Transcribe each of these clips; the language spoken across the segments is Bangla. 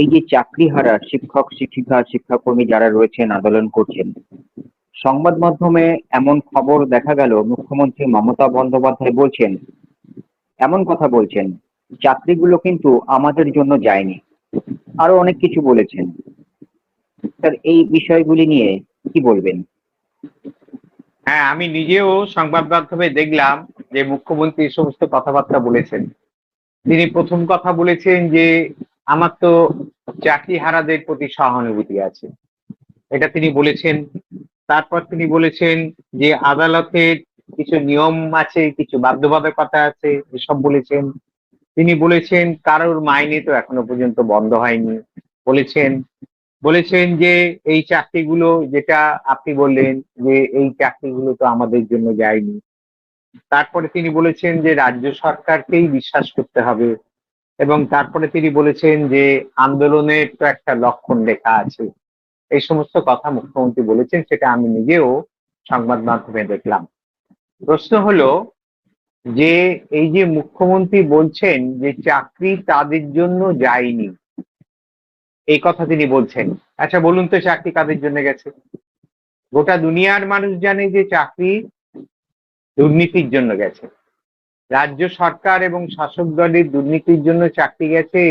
এই যে চাকরি হারা শিক্ষক, শিক্ষিকা, শিক্ষাকর্মী যারা রয়েছেন, আন্দোলন করছেন, সংবাদ মাধ্যমে এমন খবর দেখা গেল, মুখ্যমন্ত্রী মমতা বন্দ্যোপাধ্যায় বলছেন, এমন কথা বলছেন, চাকরিগুলো কিন্তু আমাদের জন্য যায়নি। আরও অনেক কিছু বলেছেন। স্যার, এই বিষয়গুলি নিয়ে কি বলবেন? হ্যাঁ আমি নিজেও সংবাদ মাধ্যমে দেখলাম যে মুখ্যমন্ত্রী এই সমস্ত কথাবার্তা বলেছেন। তিনি প্রথম কথা বলেছেন যে, আমার তো চাকরি হারাদের প্রতি সহানুভূতি আছে। এটা তিনি বলেছেন। তারপর তিনি বলেছেন যে আদালতের কিছু নিয়ম আছে, কিছু বাধ্যবাধকতা আছে, এসব বলেছেন। তিনি বলেছেন, কারোর মাইনে তো এখনও পর্যন্ত বন্ধ হয়নি। বলেছেন বলেছেন যে এই চাকরিগুলো, যেটা আপনি বললেন যে এই চাকরিগুলো তো আমাদের জন্য যায়নি। তারপরে তিনি বলেছেন যে রাজ্য সরকারকেই বিশ্বাস করতে হবে। এবং তারপরে তিনি বলেছেন যে আন্দোলনের তো একটা লক্ষণ লেখা আছে। এই সমস্ত কথা মুখ্যমন্ত্রী বলেছেন, সেটা আমি নিজেও সংবাদ মাধ্যমে দেখলাম। প্রশ্ন হলো যে এই যে মুখ্যমন্ত্রী বলছেন যে চাকরি তাদের জন্য যায়নি, এই কথা তিনি বলছেন। আচ্ছা বলুন তো চাকরি কাদের জন্য গেছে? গোটা দুনিয়ার মানুষ জানে যে চাকরি দুর্নীতির জন্য গেছে। রাজ্য সরকার এবং শাসক দলের দুর্নীতির জন্য চাকরি গেছে।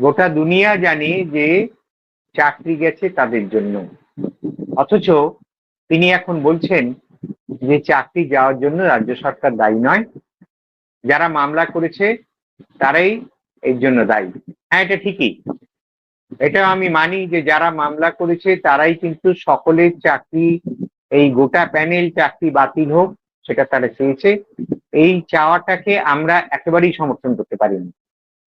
গোটা দুনিয়া জানে যে চাকরি গেছে তাদের জন্য। অথচ তিনি এখন বলছেন যে চাকরি যাওয়ার জন্য রাজ্য সরকার দায়ী নয়। যারা মামলা করেছে, তারাই এর জন্য দায়ী। হ্যাঁ এটা ঠিকই। এটা আমি মানি যে যারা মামলা করেছে, তারাই কিন্তু সকলের চাকরি, এই গোটা প্যানেল চাকরি বাতিল হোক, সেটা তারা চেয়েছে। এই চাওয়াটাকে আমরা একেবারেই সমর্থন করতে পারিনি।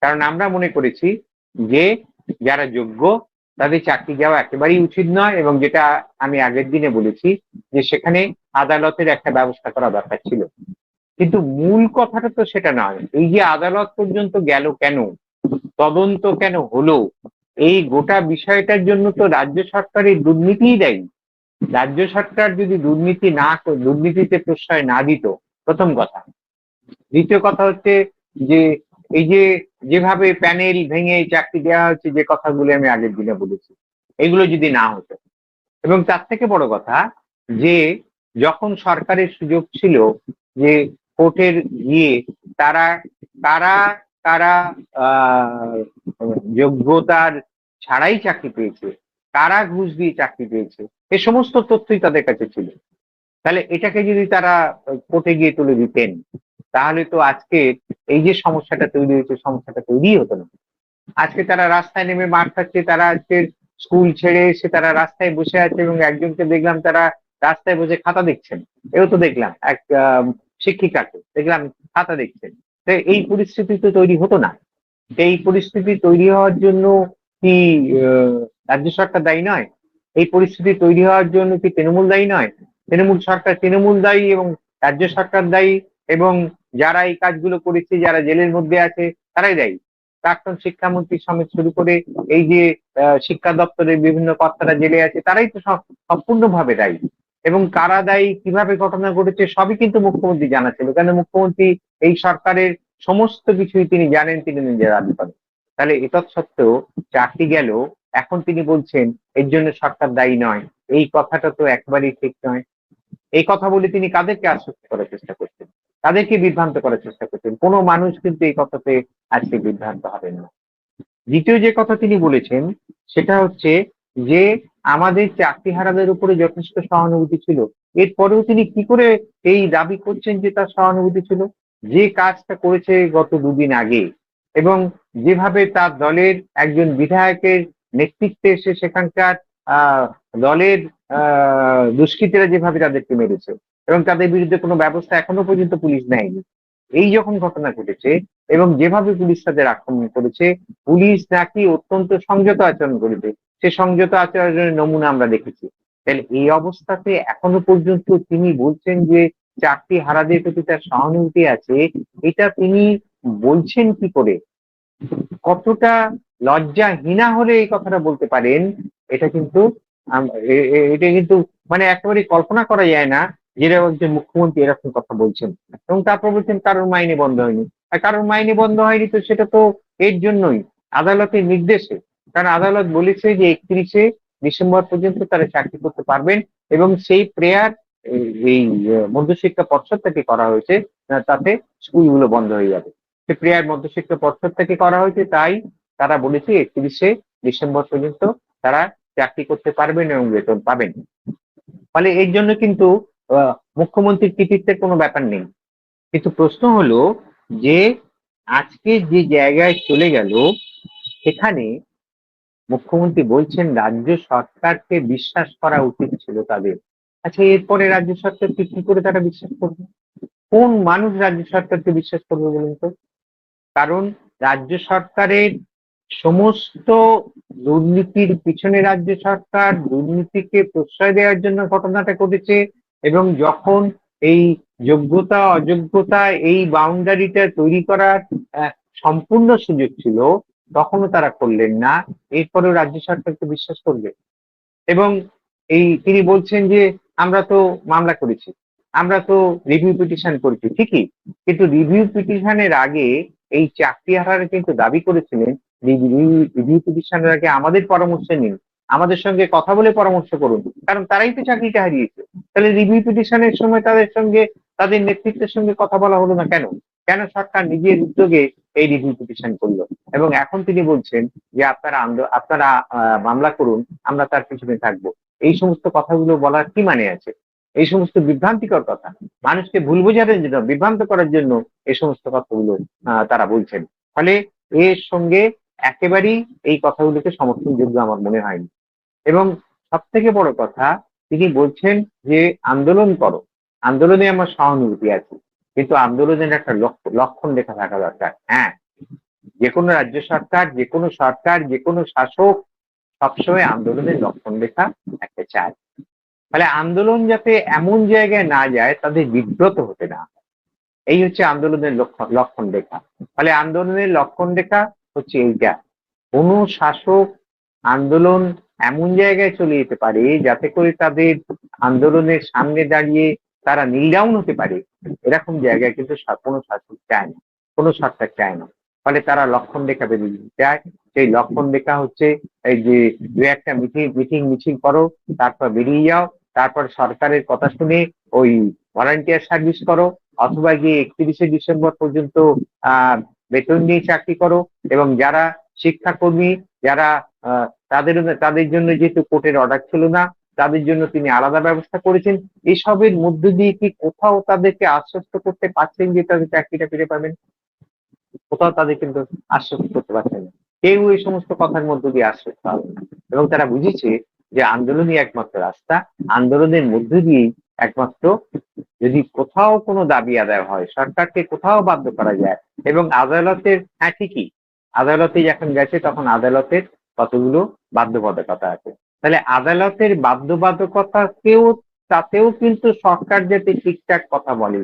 কারণ আমরা মনে করেছি যে, যারা যোগ্য, তাদের চাকরি যাওয়া একেবারেই উচিত নয় এবং যেটা আমি আগের দিনে বলেছি যে, সেখানে আদালতের একটা ব্যবস্থা করা দরকার ছিল। কিন্তু মূল কথাটা তো সেটা নয়। এই যে আদালত পর্যন্ত গেল কেন? তদন্ত কেন হলো? এই গোটা বিষয়টার জন্য তো রাজ্য সরকারের দুর্নীতিই দেয়। রাজ্য সরকার যদি দুর্নীতি না দুর্নীতিতে প্রশ্রয় না দিত, প্রথম কথা। দ্বিতীয় কথা হচ্ছে যে, এই যে যেভাবে প্যানেল ভেঙে চাকরি দেওয়া হচ্ছে যে কথাগুলো আমি আগের দিনে বলেছি, এগুলো যদি না হতো। এবং তার থেকে বড় কথা যে, যখন সরকারের সুযোগ ছিল যে কোর্টের গিয়ে তারা তারা তারা যোগ্যতার ছাড়াই চাকরি পেয়েছে কারা ঘুষ দিয়ে চাকরি পেয়েছে, এ সমস্ত তথ্যই তাদের কাছে ছিল। তাহলে এটাকে যদি তারা কোর্টে গিয়ে তুলে দিতেন তাহলে তো আজকে এই যে সমস্যাটা তৈরি হয়েছে, সমস্যাটা তৈরি হতো না। আজকে তারা রাস্তায় নেমে মার খাচ্ছে, তারা আজকে স্কুল ছেড়ে এসে তারা রাস্তায় বসে আছে এবং একজনকে দেখলাম তারা রাস্তায় বসে খাতা দেখছেন। এও তো দেখলাম, এক শিক্ষিকাকে দেখলাম খাতা দেখছেন। এই পরিস্থিতি তো তৈরি হতো না। এই পরিস্থিতি তৈরি হওয়ার জন্য কি রাজ্য সরকার দায়ী নয়? এই পরিস্থিতি তৈরি হওয়ার জন্য কি তৃণমূল দায়ী নয়? তৃণমূল সরকার তৃণমূল দায়ী এবং রাজ্য সরকার দায়ী? এবং যারা এই কাজগুলো করেছে, যারা জেলের মধ্যে আছে, তারাই দায়ী। প্রাক্তন শিক্ষামন্ত্রী সমেত শুরু করে এই যে শিক্ষা দপ্তরের বিভিন্ন কর্তারা জেলে আছে, তারাই তো সম্পূর্ণভাবে দায়ী। এবং কারা দায়ী, কীভাবে ঘটনা ঘটেছে, সবই কিন্তু মুখ্যমন্ত্রী জানা ছিল। কেন মুখ্যমন্ত্রী এই সরকারের সমস্ত কিছুই তিনি জানেন, তিনি নিজের দাবি করেন তাহলে এতৎ সত্ত্বেও চাকরি গেল, এখন তিনি বলছেন, এর জন্য সরকার দায়ী নয়। এই কথাটা তো একবারেই ঠিক নয়। এই কথা বলে তিনি কাদেরকে আশ্বস্ত করার চেষ্টা করছেন? তাদেরকে বিভ্রান্ত করার চেষ্টা করছেন। কোনো মানুষ কিন্তু এই কথাতে আজকে বিভ্রান্ত হবেন না। দ্বিতীয় যে কথা তিনি বলেছেন, সেটা হচ্ছে যে আমাদের চাকরিহারাদের উপরে যথেষ্ট সহানুভূতি ছিল। এরপরেও তিনি কি করে এই দাবি করছেন যে তার সহানুভূতি ছিল? যে কাজটা করেছে গত দুদিন আগে এবং যেভাবে তার দলের একজন বিধায়কের নেতৃত্বে এসে সেখানকার দলের দুষ্কৃতীরা যেভাবে তাদেরকে মেরেছে এবং তাদের বিরুদ্ধে কোনো ব্যবস্থা এখনও পর্যন্ত পুলিশ নেয়নি। এই যখন ঘটনা ঘটেছে এবং যেভাবে পুলিশ তাদের আক্রমণ করেছে, পুলিশ নাকি অত্যন্ত সংযত আচরণ করেছে। সে সংযত আচরণের নমুনা আমরা দেখেছি। তাহলে এই অবস্থাতে এখনও পর্যন্ত তিনি বলছেন যে চাকরি হারাদের প্রতি তার সহানুভূতি আছে, এটা তিনি বলছেন কি করে? কতটা লজ্জাহীনা হলে এই কথাটা বলতে পারেন, এটা কিন্তু এটা কিন্তু মানে একেবারে কল্পনা করা যায় না যেটা একজন মুখ্যমন্ত্রী এরকম কথা বলছেন। এবং তারপর বলছেন, কারোর মাইনে বন্ধ হয়নি। আর কারোর মাইনে বন্ধ হয়নি তো সেটা তো এর জন্যই, আদালতের নির্দেশে। কারণ আদালত বলেছে যে একত্রিশে ডিসেম্বর পর্যন্ত তারা চাকরি করতে পারবেন এবং সেই প্রেয়ার এই মধ্যশিক্ষা পর্ষদ থেকে করা হয়েছে তাতে স্কুলগুলো বন্ধ হয়ে যাবে। সে প্রেয়ার মধ্যশিক্ষা পর্ষদ থেকে করা হয়েছে, তাই তারা বলেছে একত্রিশে ডিসেম্বর পর্যন্ত তারা চাকরি করতে পারবেন এবং বেতন পাবেন। ফলে এর জন্য কিন্তু মুখ্যমন্ত্রীর কৃতিত্বের কোনো ব্যাপার নেই। কিন্তু প্রশ্ন হলো যে, আজকে যে জায়গায় চলে গেল, সেখানে মুখ্যমন্ত্রী বলছেন রাজ্য সরকারকে বিশ্বাস করা উচিত ছিল তাদের। আচ্ছা এরপরে রাজ্য সরকারকে কি করে তারা বিশ্বাস করবে? কোন মানুষ রাজ্য সরকারকে বিশ্বাস করবে বলুন তো? কারণ রাজ্য সরকারের সমস্ত দুর্নীতির পিছনে রাজ্য সরকার দুর্নীতিকে প্রশ্রয় দেওয়ার জন্য ঘটনাটা ঘটেছে এবং যখন এই যোগ্যতা, অযোগ্যতা এই বাউন্ডারিটা তৈরি করার সম্পূর্ণ সুযোগ ছিল, তখনও তারা করলেন না। এরপরেও রাজ্য সরকারকে বিশ্বাস করবে। এবং এই তিনি বলছেন যে, আমরা তো মামলা করেছি, আমরা তো রিভিউ পিটিশন করেছি, ঠিকই। কিন্তু রিভিউ পিটিশনের আগে এই চাকরি হারারা কিন্তু দাবি করেছিলেন রিভিউ পিটিশনের আগে আমাদের পরামর্শ নিন। আমাদের সঙ্গে কথা বলে পরামর্শ করুন। কারণ তারাই তো চাকরিটা হারিয়েছে। তাহলে রিভিউ পিটিশনের সময় তাদের সঙ্গে, তাদের নেতৃত্বের সঙ্গে কথা বলা হলো না কেন? কেন সরকার নিজের উদ্যোগে এই রিভিউ পিটিশন করল? এবং এখন তিনি বলছেন যে আপনারা আপনারা মামলা করুন, আমরা তার পিছনে থাকব। এই সমস্ত কথাগুলো বলার কি মানে আছে? এই সমস্ত বিভ্রান্তিকর কথা। মানুষকে ভুল বোঝানোর জন্য, বিভ্রান্ত করার জন্য এই সমস্ত কথাগুলো তারা বলছেন। ফলে এর সঙ্গে একেবারেই এই কথাগুলোকে সমর্থনযোগ্য আমার মনে হয়নি। এবং সব থেকে বড় কথা, তিনি বলছেন যে, আন্দোলন করো। আন্দোলনে আমার সহানুভূতি আছে। কিন্তু আন্দোলনের একটা লক্ষণ লেখা থাকা দরকার। হ্যাঁ যে কোনো রাজ্য সরকার, যে কোনো সরকার, যে কোনো শাসক সবসময় আন্দোলনের লক্ষণ লেখা একটা চায়। ফলে আন্দোলন যাতে এমন জায়গায় না যায়, তাদের বিব্রত হতে না। এই হচ্ছে আন্দোলনের লক্ষণ লক্ষণ রেখা ফলে আন্দোলনের লক্ষণ রেখা হচ্ছে এইটা কোনো শাসক আন্দোলন এমন জায়গায় চলে যেতে পারে যাতে করে তাদের আন্দোলনের সামনে দাঁড়িয়ে তারা নীল ডাউন হতে পারে। এরকম জায়গায় কিন্তু কোনো শাসক চায় না। কোনো সরকার চায় না। ফলে তারা লক্ষণ রেখা বেরিয়ে চায়। সেই লক্ষণ রেখা হচ্ছে এই যে দু একটা মিটিং মিটিং মিছিল করো, তারপর বেরিয়ে যাও, তারপর সরকারের কথা শুনে ওই ভলান্টিয়ার সার্ভিস করো, অথবা গিয়ে একত্রিশে ডিসেম্বর পর্যন্ত, আহ বেতন নিয়ে চাকরি করো এবং যারা শিক্ষাকর্মী, যারা তাদের তাদের জন্য যেহেতু কোর্টের অর্ডার ছিল না, তাদের জন্য তিনি আলাদা ব্যবস্থা করেছেন। এসবের মধ্য দিয়ে কি কোথাও তাদেরকে আশ্বস্ত করতে পারছেন যে তাদের চাকরিটা ফিরে পাবেন? কোথাও তাদের কিন্তু আশ্বস্ত করতে পারছেন না। কেউ এই সমস্ত কথার মধ্য দিয়ে আশ্বস্ত হবে এবং তারা বুঝেছে যে আন্দোলনই একমাত্র রাস্তা। আন্দোলনের মধ্য দিয়েই একমাত্র যদি কোথাও কোনো দাবি আদায় হয়, সরকারকে কোথাও বাধ্য করা যায়, এবং আদালতের হ্যাঁ ঠিকই আদালতে যখন গেছে তখন আদালতের কতগুলো বাধ্যবাধকতা আছে। তাহলে আদালতের বাধ্যবাধকতা বাধ্যবাধকতাকেও, তাতেও কিন্তু সরকার যাতে ঠিকঠাক কথা বলে,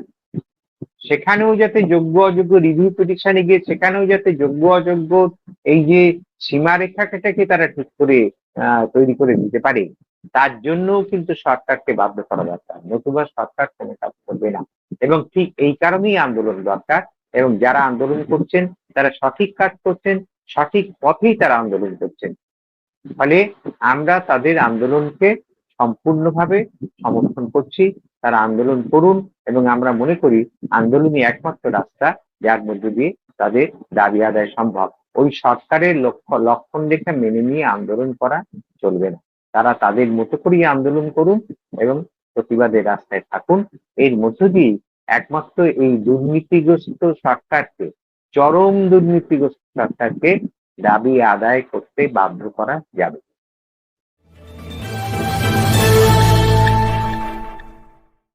সেখানেও যাতে যোগ্য অযোগ্য রিভিউ পিটিশনে গিয়ে, সেখানেও যাতে যোগ্য অযোগ্য এই যে সীমারেখাটাকে তারা ঠিক করে তৈরি করে দিতে পারে। তার জন্য কিন্তু সরকারকে বাধ্য করা দরকার। নতুবা সরকার কোনো কাজ করবে না। এবং ঠিক এই কারণেই আন্দোলন দরকার। এবং যারা আন্দোলন করছেন, তারা সঠিক কাজ করছেন, সঠিক পথেই তারা আন্দোলন করছেন। ফলে আমরা তাদের আন্দোলনকে সম্পূর্ণভাবে সমর্থন করছি। তারা আন্দোলন করুন এবং আমরা মনে করি, আন্দোলনই একমাত্র রাস্তা যার মধ্য দিয়ে তাদের দাবি আদায় সম্ভব। ওই সরকারের লক্ষ্য লক্ষণ রেখা মেনে নিয়ে আন্দোলন করা চলবে না। তারা তাদের মতো করেই আন্দোলন করুন এবং প্রতিবাদের রাস্তায় থাকুন। এর মধ্য দিয়ে একমাত্র এই দুর্নীতিগ্রস্ত সরকারকে, চরম দুর্নীতিগ্রস্ত সরকারকে দাবি আদায় করতে বাধ্য করা যাবে।